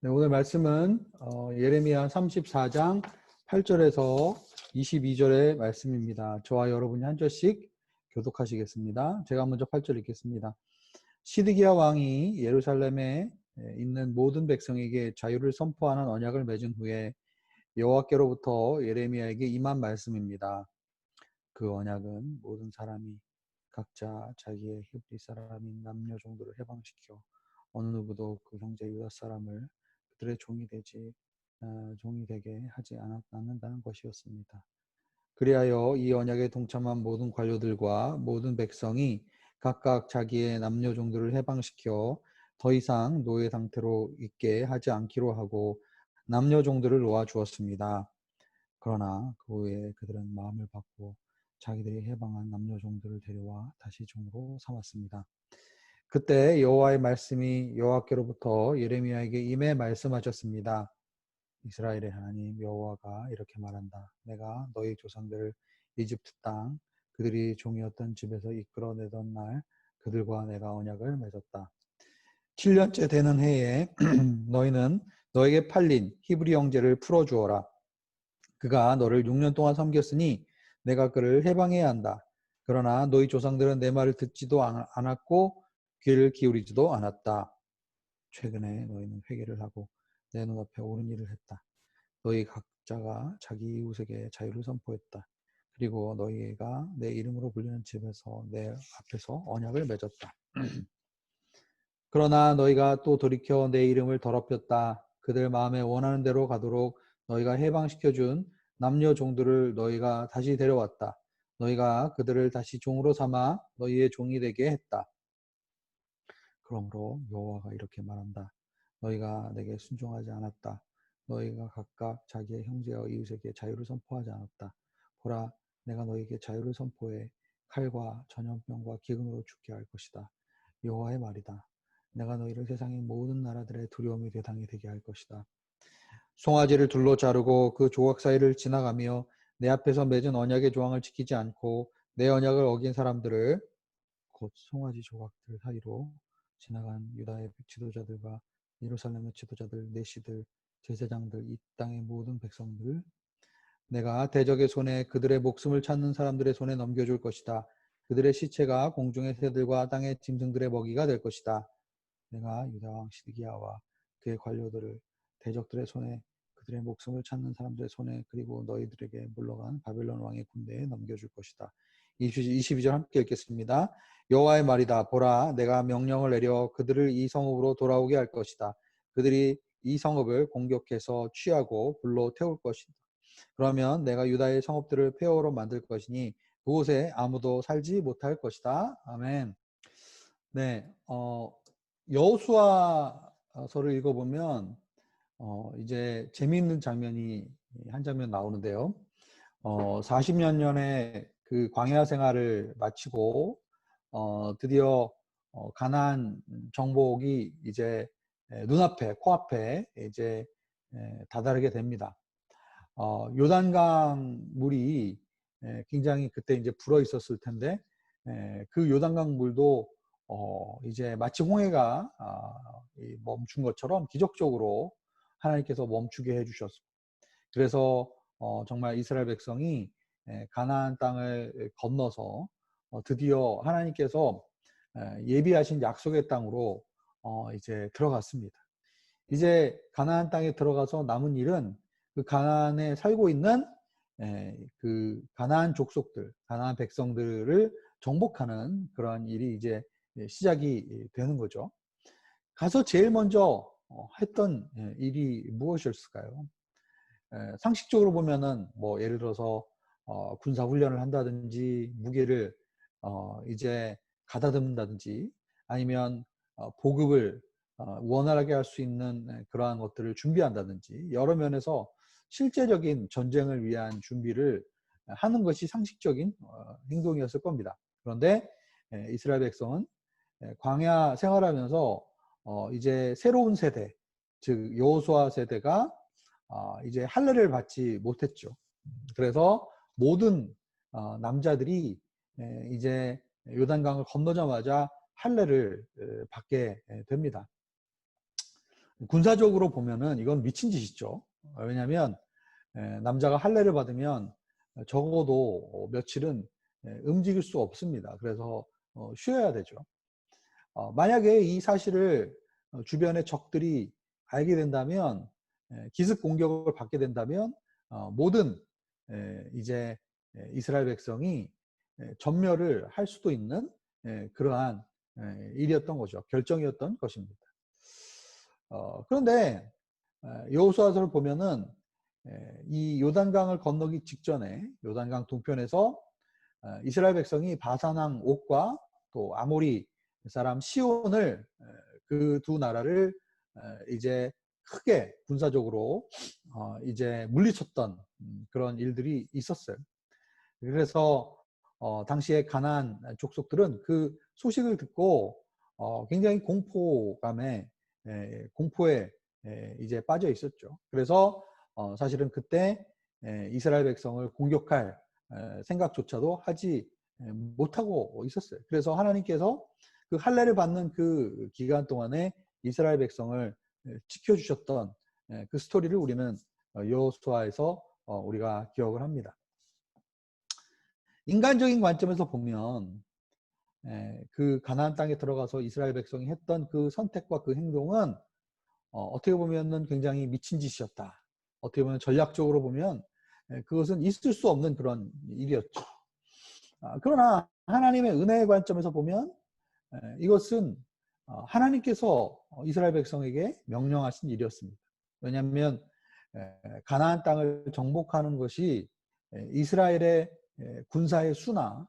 네, 오늘 말씀은 어, 예레미야 34장 8절에서 22절의 말씀입니다. 저와 여러분이 한 절씩 교독하시겠습니다. 제가 먼저 8절 읽겠습니다. 시드기야 왕이 예루살렘에 있는 모든 백성에게 자유를 선포하는 언약을 맺은 후에 여호와께로부터 예레미야에게 임한 말씀입니다. 그 언약은 모든 사람이 각자 자기의 히브리 사람인 남녀 정도를 해방시켜 어느 누구도 그 형제 유다 사람을 그들의 종이 되지 어, 종이 되게 하지 않았, 않는다는 것이었습니다. 그리하여 이 언약에 동참한 모든 관료들과 모든 백성이 각각 자기의 남녀 종들을 해방시켜 더 이상 노예 상태로 있게 하지 않기로 하고 남녀 종들을 놓아 주었습니다. 그러나 그 후에 그들은 마음을 바꾸어 자기들이 해방한 남녀 종들을 데려와 다시 종으로 삼았습니다. 그때 여호와의 말씀이 여호와께로부터 예레미야에게 임해 말씀하셨습니다. 이스라엘의 하나님 여호와가 이렇게 말한다. 내가 너희 조상들을 이집트 땅 그들이 종이었던 집에서 이끌어내던 날 그들과 내가 언약을 맺었다. 7년째 되는 해에 너희는 너에게 팔린 히브리 형제를 풀어주어라. 그가 너를 6년 동안 섬겼으니 내가 그를 해방해야 한다. 그러나 너희 조상들은 내 말을 듣지도 않았고 귀를 기울이지도 않았다. 최근에 너희는 회개를 하고 내 눈앞에 옳은 일을 했다. 너희 각자가 자기 이웃에게 자유를 선포했다. 그리고 너희가 내 이름으로 불리는 집에서 내 앞에서 언약을 맺었다. 그러나 너희가 또 돌이켜 내 이름을 더럽혔다. 그들 마음에 원하는 대로 가도록 너희가 해방시켜준 남녀 종들을 너희가 다시 데려왔다. 너희가 그들을 다시 종으로 삼아 너희의 종이 되게 했다. 그러므로 여호와가 이렇게 말한다. 너희가 내게 순종하지 않았다. 너희가 각각 자기의 형제와 이웃에게 자유를 선포하지 않았다. 보라, 내가 너희에게 자유를 선포해 칼과 전염병과 기근으로 죽게 할 것이다. 여호와의 말이다. 내가 너희를 세상의 모든 나라들의 두려움의 대상이 되게 할 것이다. 송아지를 둘러 자르고 그 조각 사이를 지나가며 내 앞에서 맺은 언약의 조항을 지키지 않고 내 언약을 어긴 사람들을 곧 송아지 조각들 사이로 지나간 유다의 지도자들과 예루살렘의 지도자들, 내시들, 제사장들, 이 땅의 모든 백성들 내가 대적의 손에 그들의 목숨을 찾는 사람들의 손에 넘겨줄 것이다. 그들의 시체가 공중의 새들과 땅의 짐승들의 먹이가 될 것이다. 내가 유다 왕 시드기야와 그의 관료들을 대적들의 손에 그들의 목숨을 찾는 사람들의 손에 그리고 너희들에게 물러간 바벨론 왕의 군대에 넘겨줄 것이다. 22절 함께 읽겠습니다. 여호와의 말이다. 보라, 내가 명령을 내려 그들을 이 성읍으로 돌아오게 할 것이다. 그들이 이 성읍을 공격해서 취하고 불로 태울 것이다. 그러면 내가 유다의 성읍들을 폐허로 만들 것이니 그곳에 아무도 살지 못할 것이다. 아멘. 네, 어, 여호수아서를 읽어보면 어, 이제 재미있는 장면이 한 장면 나오는데요. 어, 40년 전에 그 광야 생활을 마치고 어, 드디어 어, 가난 정복이 이제 눈앞에 코앞에 이제 다다르게 됩니다. 어, 요단강 물이 굉장히 그때 이제 불어 있었을 텐데 그 요단강 물도 어, 이제 마치 홍해가 아, 멈춘 것처럼 기적적으로 하나님께서 멈추게 해주셨습니다. 그래서 어, 정말 이스라엘 백성이 가나안 땅을 건너서 어, 드디어 하나님께서 예비하신 약속의 땅으로 어, 이제 들어갔습니다. 이제 가나안 땅에 들어가서 남은 일은 그 가나안에 살고 있는 그 가나안 족속들, 가나안 백성들을 정복하는 그런 일이 이제 시작이 되는 거죠. 가서 제일 먼저 했던 일이 무엇이었을까요? 상식적으로 보면은 뭐 예를 들어서 어, 군사 훈련을 한다든지 무기를 어, 이제 가다듬는다든지 아니면 어, 보급을 어, 원활하게 할 수 있는 네, 그러한 것들을 준비한다든지 여러 면에서 실제적인 전쟁을 위한 준비를 하는 것이 상식적인 어, 행동이었을 겁니다. 그런데 예, 이스라엘 백성은 예, 광야 생활하면서 어, 이제 새로운 세대, 즉 여호수아 세대가 어, 이제 할례를 받지 못했죠. 그래서 모든 어, 남자들이 이제 요단강을 건너자마자 할례를 받게 됩니다. 군사적으로 보면은 이건 미친 짓이죠. 왜냐하면 에, 남자가 할례를 받으면 적어도 며칠은 에, 움직일 수 없습니다. 그래서 어, 쉬어야 되죠. 어, 만약에 이 사실을 어, 주변의 적들이 알게 된다면 에, 기습 공격을 받게 된다면 어, 모든 에, 이제 에, 이스라엘 백성이 에, 전멸을 할 수도 있는 에, 그러한 에, 일이었던 거죠. 결정이었던 것입니다. 어, 그런데 여호수아서를 보면은 에, 이 요단강을 건너기 직전에 요단강 동편에서 어, 이스라엘 백성이 바산왕 옥과 또 아모리 사람 시온을 그 두 나라를 에, 이제 크게 군사적으로 어, 이제 물리쳤던 음, 그런 일들이 있었어요. 그래서 어, 당시에 가나안 족속들은 그 소식을 듣고 어, 굉장히 공포감에 에, 공포에 에, 이제 빠져 있었죠. 그래서 어, 사실은 그때 에, 이스라엘 백성을 공격할 에, 생각조차도 하지 에, 못하고 있었어요. 그래서 하나님께서 그 할례를 받는 그 기간 동안에 이스라엘 백성을 에, 지켜주셨던 에, 그 스토리를 우리는 어, 여호수아에서 어, 우리가 기억을 합니다. 인간적인 관점에서 보면 에, 그 가나안 땅에 들어가서 이스라엘 백성이 했던 그 선택과 그 행동은 어, 떻게 보면은 굉장히 미친 짓이었다. 어떻게 보면 전략적으로 보면 에, 그것은 있을 수 없는 그런 일이었죠. 아, 그러나 하나님의 은혜의 관점에서 보면 에, 이것은 어, 하나님께서 이스라엘 백성에게 명령하신 일이었습니다. 왜냐하면 가나안 땅을 정복하는 것이 이스라엘의 군사의 수나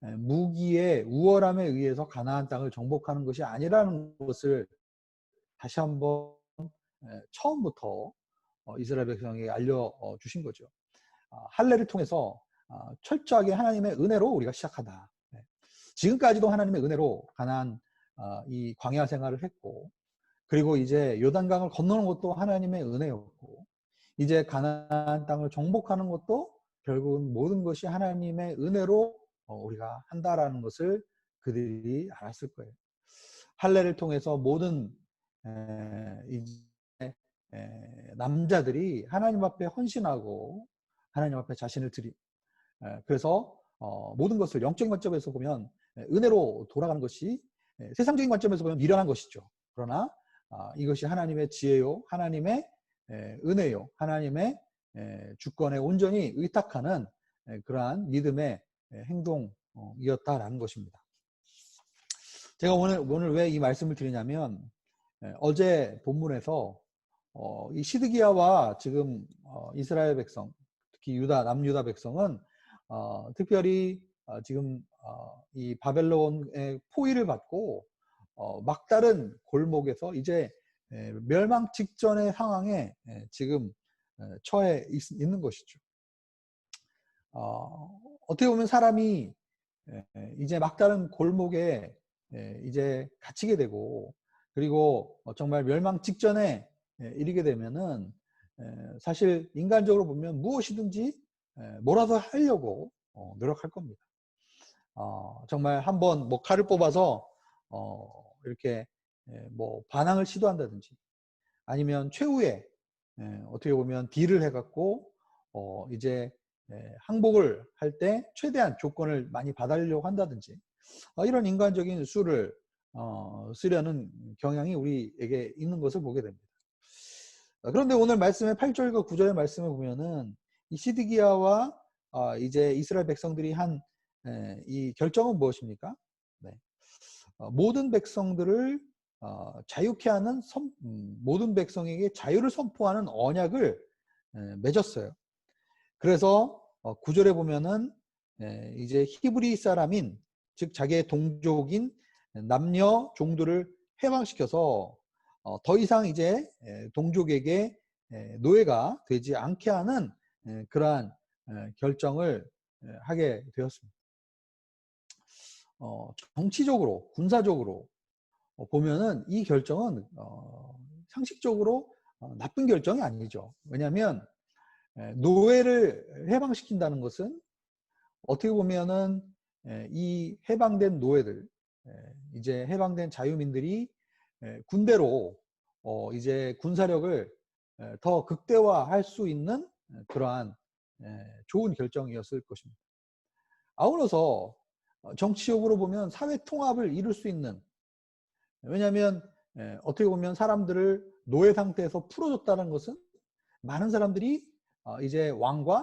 무기의 우월함에 의해서 가나안 땅을 정복하는 것이 아니라는 것을 다시 한번 처음부터 어, 이스라엘 백성에게 알려주신 거죠. 아, 할례를 통해서 아, 철저하게 하나님의 은혜로 우리가 시작하다. 네. 지금까지도 하나님의 은혜로 가나안 아, 이 광야 생활을 했고 그리고 이제 요단강을 건너는 것도 하나님의 은혜였고 이제 가나안 땅을 정복하는 것도 결국은 모든 것이 하나님의 은혜로 어, 우리가 한다라는 것을 그들이 알았을 거예요. 할례를 통해서 모든 남자들이 하나님 앞에 헌신하고 하나님 앞에 자신을 드리. 그래서 어, 모든 것을 영적인 관점에서 보면 은혜로 돌아가는 것이 세상적인 관점에서 보면 미련한 것이죠. 그러나 아, 이것이 하나님의 지혜요, 하나님의 은혜요, 하나님의 주권에 온전히 의탁하는 그러한 믿음의 행동이었다라는 것입니다. 제가 오늘 오늘 왜 이 말씀을 드리냐면 어제 본문에서 어, 이 시드기야와 지금 어, 이스라엘 백성, 특히 유다 남유다 백성은 어, 특별히 지금 이 바벨론의 포위를 받고 막다른 골목에서 이제 멸망 직전의 상황에 지금 처해 있, 는 것이죠. 어, 어떻게 보면 사람이 이제 막다른 골목에 이제 갇히게 되고 그리고 정말 멸망 직전에 이르게 되면은 사실 인간적으로 보면 무엇이든지 뭐라도 하려고 어, 노력할 겁니다. 어, 정말 한번 뭐 칼을 뽑아서 어, 이렇게 뭐 반항을 시도한다든지 아니면 최후에 어떻게 보면 딜을 해갖고 이제 항복을 할 때 최대한 조건을 많이 받으려고 한다든지 이런 인간적인 수를 쓰려는 경향이 우리에게 있는 것을 보게 됩니다. 그런데 오늘 말씀의 8절과 9절의 말씀을 보면은 이 시드기야와 아, 이제 이스라엘 백성들이 한 이 결정은 무엇입니까? 네. 어, 모든 백성들을 어, 자유케 하는 선, 음, 모든 백성에게 자유를 선포하는 언약을 맺었어요. 그래서 9절에 어, 보면은 이제 히브리 사람인 즉 자기의 동족인 남녀 종들을 해방시켜서 어, 더 이상 이제 동족에게 노예가 되지 않게 하는 그러한 결정을 하게 되었습니다. 어, 정치적으로, 군사적으로 어, 보면은 이 결정은 상식적으로 나쁜 결정이 아니죠. 왜냐하면 노예를 해방시킨다는 것은 어떻게 보면은 이 해방된 노예들, 이제 해방된 자유민들이 군대로 어, 이제 군사력을 에, 더 극대화할 수 있는 에, 그러한 에, 좋은 결정이었을 것입니다. 아울러서 어, 정치적으로 보면 사회 통합을 이룰 수 있는 왜냐하면 에, 어떻게 보면 사람들을 노예 상태에서 풀어줬다는 것은 많은 사람들이 어, 이제 왕과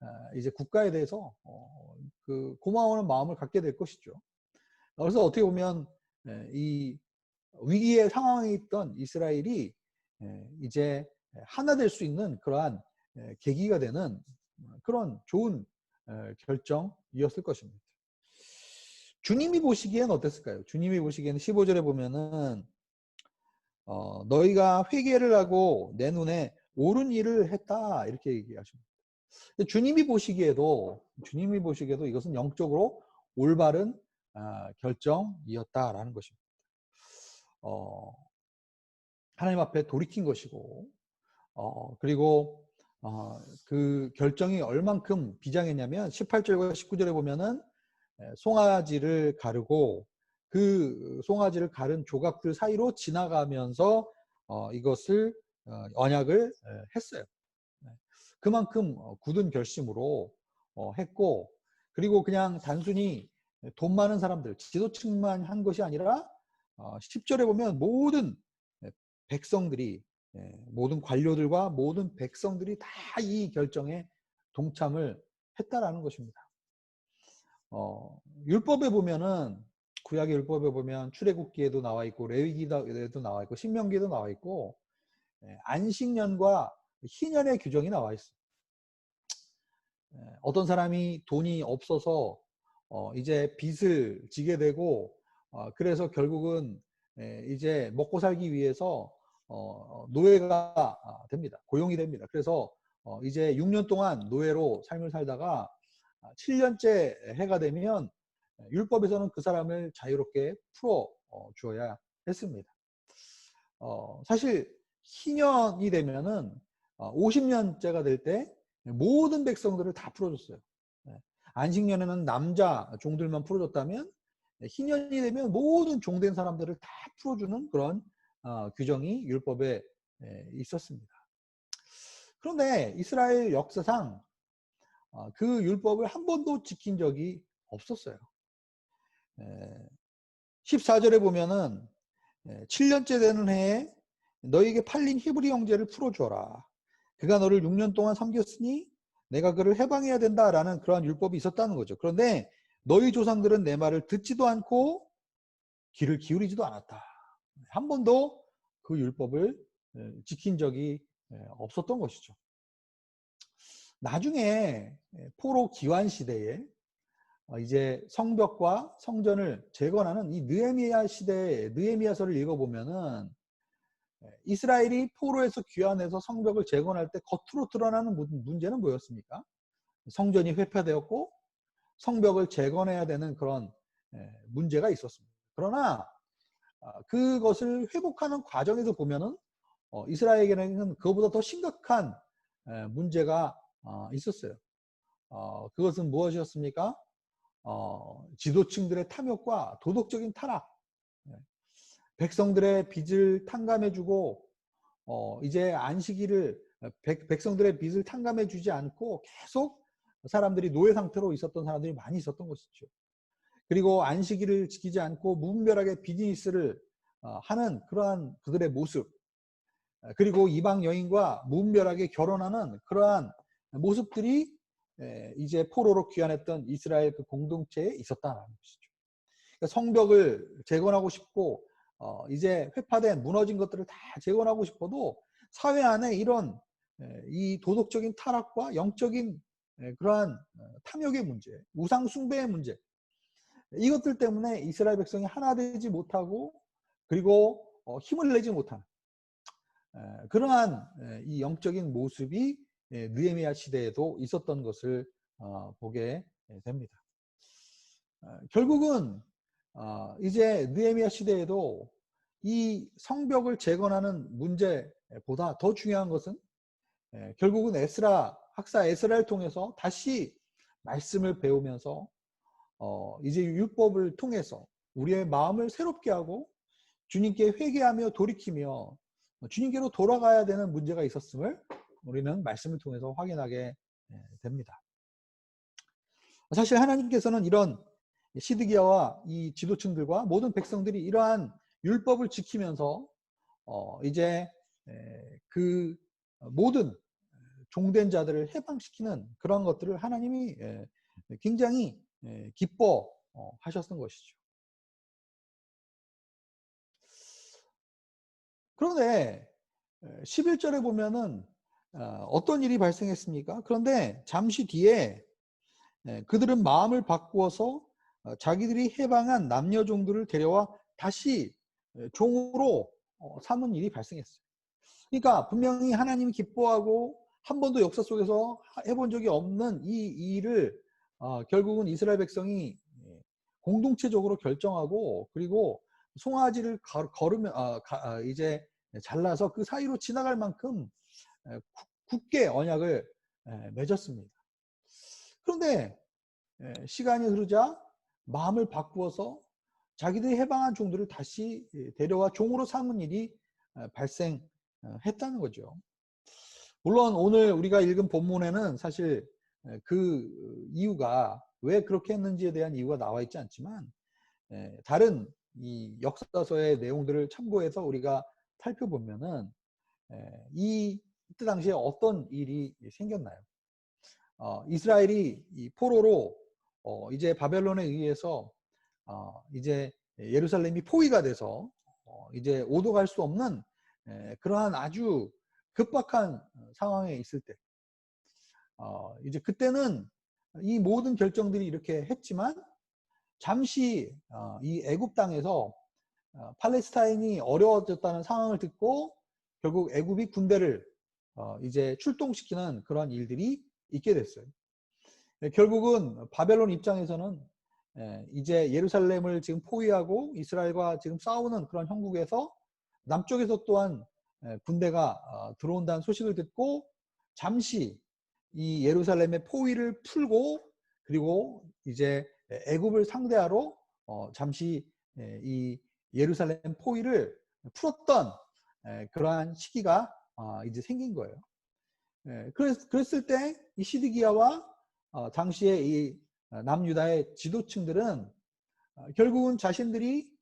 어, 이제 국가에 대해서 어, 그 고마워하는 마음을 갖게 될 것이죠. 그래서 어떻게 보면 에, 이 위기의 상황에 있던 이스라엘이 에, 이제 하나 될 수 있는 그러한 에, 계기가 되는 그런 좋은 에, 결정이었을 것입니다. 주님이 보시기엔 어땠을까요? 주님이 보시기에는 15절에 보면은 어, 너희가 회개를 하고 내 눈에 옳은 일을 했다 이렇게 얘기하십니다. 주님이 보시기에도 주님이 보시기에도 이것은 영적으로 올바른 아, 결정이었다라는 것입니다. 어, 하나님 앞에 돌이킨 것이고 어, 그리고 어, 그 결정이 얼만큼 비장했냐면 18절과 19절에 보면은 송아지를 가르고 그 송아지를 가른 조각들 사이로 지나가면서 어, 이것을 어, 언약을 했어요. 네. 그만큼 어, 굳은 결심으로 어, 했고 그리고 그냥 단순히 돈 많은 사람들 지도층만 한 것이 아니라 10절에 보면 모든 백성들이 모든 관료들과 모든 백성들이 다 이 결정에 동참을 했다라는 것입니다. 어, 율법에 보면은 구약의 율법에 보면 출애굽기에도 나와 있고 레위기에도 나와 있고 신명기에도 나와 있고 예, 안식년과 희년의 규정이 나와 있어요. 예, 어떤 사람이 돈이 없어서 어, 이제 빚을 지게 되고 어, 그래서 결국은 예, 이제 먹고 살기 위해서 어, 노예가 아, 됩니다. 고용이 됩니다. 그래서 어, 이제 6년 동안 노예로 삶을 살다가 7년째 아, 해가 되면 율법에서는 그 사람을 자유롭게 풀어 어, 주어야 했습니다. 어, 사실 희년이 되면은 50년째가 어, 될때 모든 백성들을 다 풀어줬어요. 네. 안식년에는 남자 종들만 풀어줬다면 희년이 되면 모든 종된 사람들을 다 풀어주는 그런 어, 규정이 율법에 있었습니다. 그런데 이스라엘 역사상 어, 그 율법을 한 번도 지킨 적이 없었어요. 14절에 보면은 7년째 되는 해에 너에게 팔린 히브리 형제를 풀어주어라. 그가 너를 6년 동안 섬겼으니 내가 그를 해방해야 된다라는 그러한 율법이 있었다는 거죠. 그런데 너희 조상들은 내 말을 듣지도 않고 귀를 기울이지도 않았다. 한 번도 그 율법을 지킨 적이 없었던 것이죠. 나중에 포로 기환 시대에 어, 이제 성벽과 성전을 재건하는 이 느헤미야 시대의 느헤미야서를 읽어보면은 이스라엘이 포로에서 귀환해서 성벽을 재건할 때 겉으로 드러나는 문제는 뭐였습니까? 성전이 회파되었고 성벽을 재건해야 되는 그런 문제가 있었습니다. 그러나 아, 그것을 회복하는 과정에서 보면은 어, 이스라엘에게는 그것보다 더 심각한 문제가 어, 있었어요. 어, 그것은 무엇이었습니까? 지도층들의 탐욕과 도덕적인 타락, 백성들의 빚을 탕감해주고 어, 이제 안식일을 백, 백성들의 빚을 탕감해주지 않고 계속 사람들이 노예 상태로 있었던 사람들이 많이 있었던 것이죠. 그리고 안식일을 지키지 않고 무분별하게 비즈니스를 어, 하는 그러한 그들의 모습 그리고 이방 여인과 무분별하게 결혼하는 그러한 모습들이 이제 포로로 귀환했던 이스라엘 그 공동체에 있었다는 것이죠. 그러니까 성벽을 재건하고 싶고 어, 이제 회파된 무너진 것들을 다 재건하고 싶어도 사회 안에 이런 이 도덕적인 타락과 영적인 그러한 어, 탐욕의 문제, 우상 숭배의 문제 이것들 때문에 이스라엘 백성이 하나 되지 못하고 그리고 어, 힘을 내지 못하는 그러한 이 영적인 모습이 느헤미야 시대에도 있었던 것을 어, 보게 됩니다. 결국은 어, 이제 느헤미야 시대에도 이 성벽을 재건하는 문제보다 더 중요한 것은 예, 결국은 에스라 학사 에스라를 통해서 다시 말씀을 배우면서 어, 이제 율법을 통해서 우리의 마음을 새롭게 하고 주님께 회개하며 돌이키며 주님께로 돌아가야 되는 문제가 있었음을 우리는 말씀을 통해서 확인하게 예, 됩니다. 사실 하나님께서는 이런 시드기야와 이 지도층들과 모든 백성들이 이러한 율법을 지키면서 어 이제 그 모든 종된 자들을 해방시키는 그런 것들을 하나님이 굉장히 기뻐하셨던 것이죠. 그런데 11절에 보면은 어, 어떤 일이 발생했습니까? 그런데 잠시 뒤에 그들은 마음을 바꾸어서 어, 자기들이 해방한 남녀 종들을 데려와 다시 종으로 어, 삼은 일이 발생했어요. 그러니까 분명히 하나님이 기뻐하고 한 번도 역사 속에서 해본 적이 없는 이 일을 결국은 이스라엘 백성이 예, 공동체적으로 결정하고 그리고 송아지를 걸으면 이제 잘라서 그 사이로 지나갈 만큼 굳게 언약을 맺었습니다. 그런데 시간이 흐르자 마음을 바꾸어서 자기들이 해방한 종들을 다시 데려와 종으로 삼은 일이 발생했다는 거죠. 물론 오늘 우리가 읽은 본문에는 사실 그 이유가 왜 그렇게 했는지에 대한 이유가 나와 있지 않지만 다른 이 역사서의 내용들을 참고해서 우리가 살펴보면은 이 이때 당시에 어떤 일이 생겼나요? 어, 이스라엘이 이 포로로 어, 이제 바벨론에 의해서 어, 이제 예루살렘이 포위가 돼서 어, 이제 오도갈 수 없는 에, 그러한 아주 급박한 상황에 있을 때 어, 이제 그때는 이 모든 결정들이 이렇게 했지만 잠시 어, 이 애굽 땅에서 어, 팔레스타인이 어려워졌다는 상황을 듣고 결국 애굽이 군대를 어, 이제 출동시키는 그런 일들이 있게 됐어요. 예, 결국은 바벨론 입장에서는 예, 이제 예루살렘을 지금 포위하고 이스라엘과 지금 싸우는 그런 형국에서 남쪽에서 또한 예, 군대가 어, 들어온다는 소식을 듣고 잠시 이 예루살렘의 포위를 풀고 그리고 이제 애굽을 상대하러 어, 잠시 이 예루살렘 포위를 풀었던 그러한 시기가 아, 이제 생긴 거예요. 그랬을 때 이 시드기야와 어, 당시에 이 남유다의 지도층들은 어, 결국은 자신들이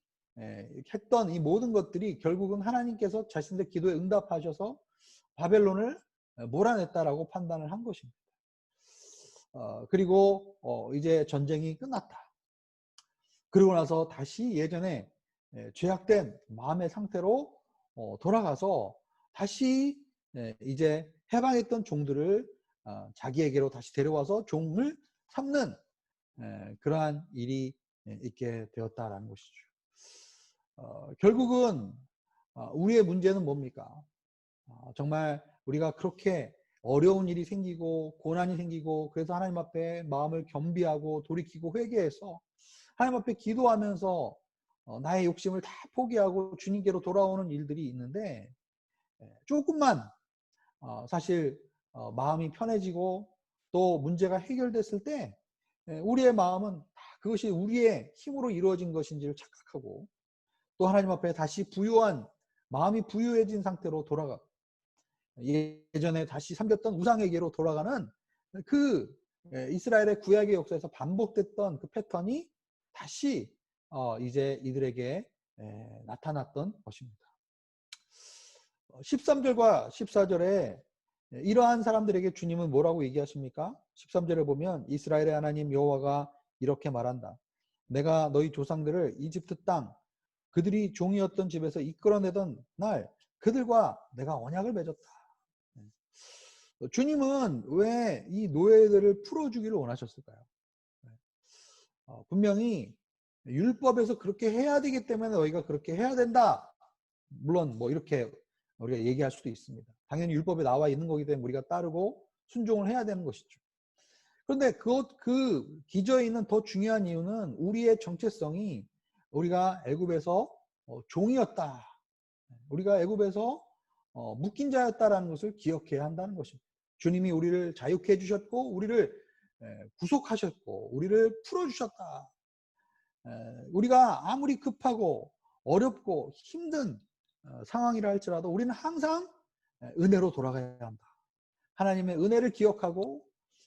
했던 이 모든 것들이 결국은 하나님께서 자신들 기도에 응답하셔서 바벨론을 몰아냈다라고 판단을 한 것입니다. 어, 그리고 이제 전쟁이 끝났다. 그러고 나서 다시 예전에 죄악된 마음의 상태로 돌아가서 다시 이제 해방했던 종들을 어, 자기에게로 다시 데려와서 종을 삼는 그러한 일이 있게 되었다라는 것이죠. 어, 결국은 어, 우리의 문제는 뭡니까? 정말 우리가 그렇게 어려운 일이 생기고 고난이 생기고 그래서 하나님 앞에 마음을 겸비하고 돌이키고 회개해서 하나님 앞에 기도하면서 나의 욕심을 다 포기하고 주님께로 돌아오는 일들이 있는데 조금만 사실 어, 마음이 편해지고 또 문제가 해결됐을 때 예, 우리의 마음은 그것이 우리의 힘으로 이루어진 것인지를 착각하고 또 하나님 앞에 다시 부유한 마음이 부유해진 상태로 돌아가 예전에 다시 삼겼던 우상에게로 돌아가는 그 예, 이스라엘의 구약의 역사에서 반복됐던 그 패턴이 다시 어, 이제 이들에게 예, 나타났던 것입니다. 13절과 14절에 네, 이러한 사람들에게 주님은 뭐라고 얘기하십니까? 13절에 보면 이스라엘의 하나님 여호와가 이렇게 말한다. 내가 너희 조상들을 이집트 땅 그들이 종이었던 집에서 이끌어내던 날 그들과 내가 언약을 맺었다. 네. 주님은 왜 이 노예들을 풀어주기를 원하셨을까요? 네. 어, 분명히 율법에서 그렇게 해야 되기 때문에 너희가 그렇게 해야 된다. 물론 뭐 이렇게 우리가 얘기할 수도 있습니다. 당연히 율법에 나와 있는 거기 때문에 우리가 따르고 순종을 해야 되는 것이죠. 그런데 그것 그 기저에 있는 더 중요한 이유는 우리의 정체성이 우리가 애굽에서 어, 종이었다. 우리가 애굽에서 어, 묶인 자였다라는 것을 기억해야 한다는 것입니다. 주님이 우리를 자유케 해주셨고 우리를 에, 구속하셨고 우리를 풀어주셨다. 에, 우리가 아무리 급하고 어렵고 힘든 어, 상황이라 할지라도 우리는 항상 예, 은혜로 돌아가야 한다. 하나님의 은혜를 기억하고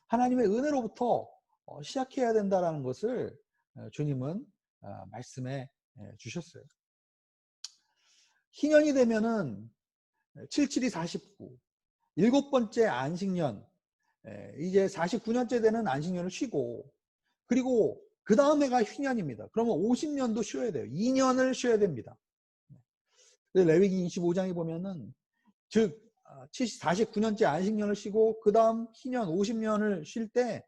하나님의 은혜로부터 어, 시작해야 된다라는 것을 어, 주님은 어, 말씀해 예, 주셨어요. 희년이 되면은 77이 49, 일곱 번째 안식년, 예, 이제 49년째 되는 안식년을 쉬고, 그리고 그 다음 해가 휘년입니다. 그러면 50년도 쉬어야 돼요. 2년을 쉬어야 됩니다. 레위기 25장에 보면은, 즉, 49년째 안식년을 쉬고, 그 다음 희년 50년을 쉴 때,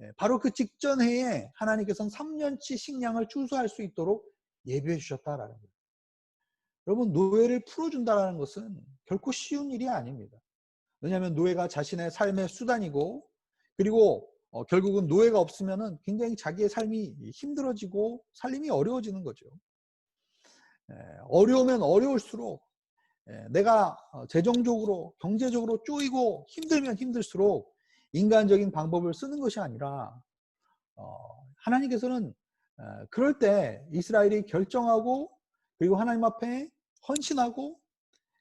예, 바로 그 직전 해에 하나님께서는 3년치 식량을 추수할 수 있도록 예비해 주셨다라는 거예요. 여러분 노예를 풀어준다는 것은 결코 쉬운 일이 아닙니다. 왜냐하면 노예가 자신의 삶의 수단이고 그리고 어, 결국은 노예가 없으면 굉장히 자기의 삶이 힘들어지고 살림이 어려워지는 거죠. 에, 어려우면 어려울수록 에, 내가 어, 재정적으로 경제적으로 쪼이고 힘들면 힘들수록 인간적인 방법을 쓰는 것이 아니라 어, 하나님께서는 어, 그럴 때 이스라엘이 결정하고 그리고 하나님 앞에 헌신하고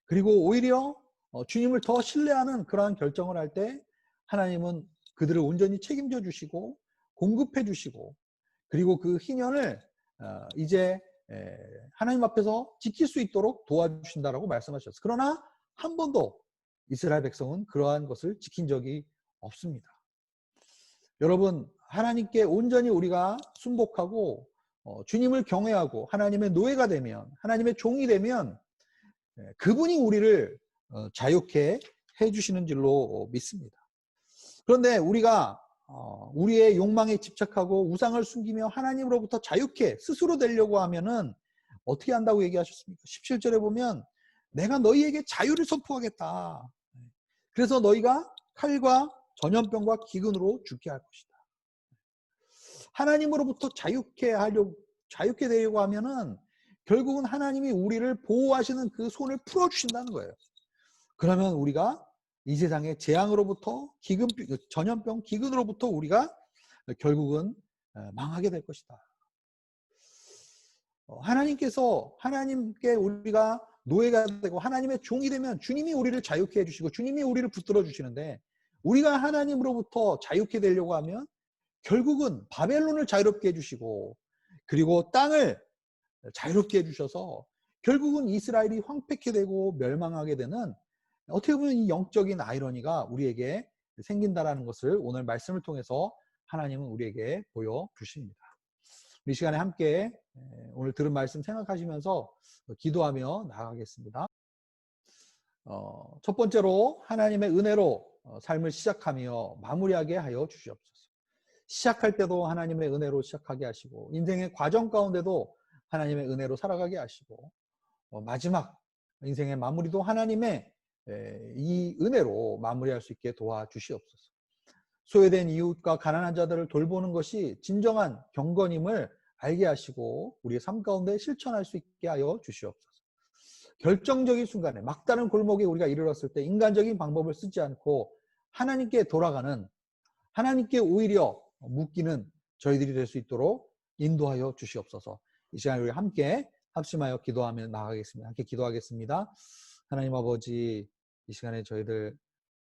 그리고 오히려 어, 주님을 더 신뢰하는 그러한 결정을 할 때 하나님은 그들을 온전히 책임져 주시고 공급해 주시고 그리고 그 희년을 어, 이제 하나님 앞에서 지킬 수 있도록 도와주신다라고 말씀하셨어요. 그러나 한 번도 이스라엘 백성은 그러한 것을 지킨 적이 없습니다. 여러분 하나님께 온전히 우리가 순복하고 어, 주님을 경외하고 하나님의 노예가 되면 하나님의 종이 되면 예, 그분이 우리를 어, 자유케 해주시는 줄로 믿습니다. 그런데 우리가 어, 우리의 욕망에 집착하고 우상을 숨기며 하나님으로부터 자유케 스스로 되려고 하면은 어떻게 한다고 얘기하셨습니까? 17절에 보면 내가 너희에게 자유를 선포하겠다. 그래서 너희가 칼과 전염병과 기근으로 죽게 할 것이다. 하나님으로부터 자유케 하려고 자유케 되려고 하면은 결국은 하나님이 우리를 보호하시는 그 손을 풀어 주신다는 거예요. 그러면 우리가 이 세상의 재앙으로부터 기근 전염병 기근으로부터 우리가 결국은 어, 망하게 될 것이다. 어, 하나님께서 하나님께 우리가 노예가 되고 하나님의 종이 되면 주님이 우리를 자유케 해주시고 주님이 우리를 붙들어 주시는데 우리가 하나님으로부터 자유케 되려고 하면 결국은 바벨론을 자유롭게 해주시고 그리고 땅을 자유롭게 해주셔서 결국은 이스라엘이 황폐케 되고 멸망하게 되는 어떻게 보면 이 영적인 아이러니가 우리에게 생긴다라는 것을 오늘 말씀을 통해서 하나님은 우리에게 보여 주십니다. 이 시간에 함께 오늘 들은 말씀 생각하시면서 기도하며 나아가겠습니다. 어, 첫 번째로 하나님의 은혜로 어, 삶을 시작하며 마무리하게 하여 주시옵소서. 시작할 때도 하나님의 은혜로 시작하게 하시고 인생의 과정 가운데도 하나님의 은혜로 살아가게 하시고 어, 마지막 인생의 마무리도 하나님의 이 은혜로 마무리할 수 있게 도와주시옵소서. 소외된 이웃과 가난한 자들을 돌보는 것이 진정한 경건임을 알게 하시고 우리의 삶 가운데 실천할 수 있게 하여 주시옵소서. 결정적인 순간에 막다른 골목에 우리가 이르렀을 때 인간적인 방법을 쓰지 않고 하나님께 돌아가는 하나님께 오히려 묶이는 저희들이 될 수 있도록 인도하여 주시옵소서. 이 시간에 우리 함께 합심하여 기도하며 나가겠습니다. 함께 기도하겠습니다. 하나님 아버지, 이 시간에 저희들